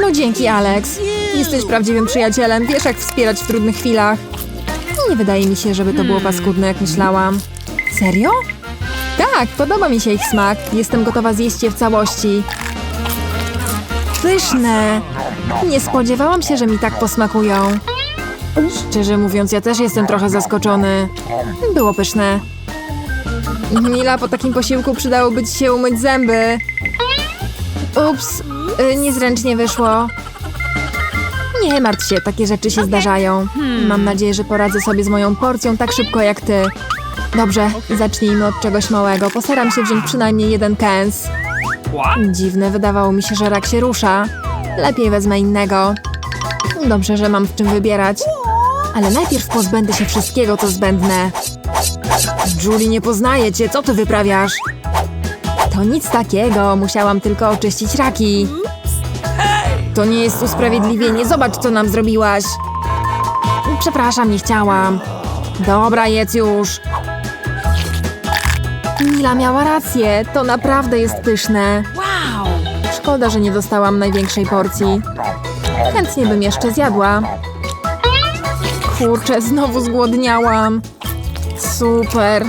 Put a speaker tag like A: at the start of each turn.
A: No dzięki, Alex. Jesteś prawdziwym przyjacielem, wiesz jak wspierać w trudnych chwilach. Nie wydaje mi się, żeby to było paskudne, jak myślałam. Serio? Tak, podoba mi się ich smak. Jestem gotowa zjeść je w całości. Pyszne! Nie spodziewałam się, że mi tak posmakują. Szczerze mówiąc, ja też jestem trochę zaskoczony. Było pyszne. Mila, po takim posiłku przydałoby ci się umyć zęby. Ups, y, niezręcznie wyszło. Nie martw się, takie rzeczy się zdarzają. Mam nadzieję, że poradzę sobie z moją porcją tak szybko jak ty. Dobrze, zacznijmy od czegoś małego. Postaram się wziąć przynajmniej jeden kęs. Dziwne, wydawało mi się, że rak się rusza. Lepiej wezmę innego. Dobrze, że mam w czym wybierać. Ale najpierw pozbędę się wszystkiego, co zbędne. Julie, nie poznaję cię, co ty wyprawiasz? To nic takiego, musiałam tylko oczyścić raki. To nie jest usprawiedliwienie, zobacz, co nam zrobiłaś. Przepraszam, nie chciałam. Dobra, jedz już. Mila miała rację, to naprawdę jest pyszne.
B: Wow!
A: Szkoda, że nie dostałam największej porcji. Chętnie bym jeszcze zjadła. Kurczę, znowu zgłodniałam. Super.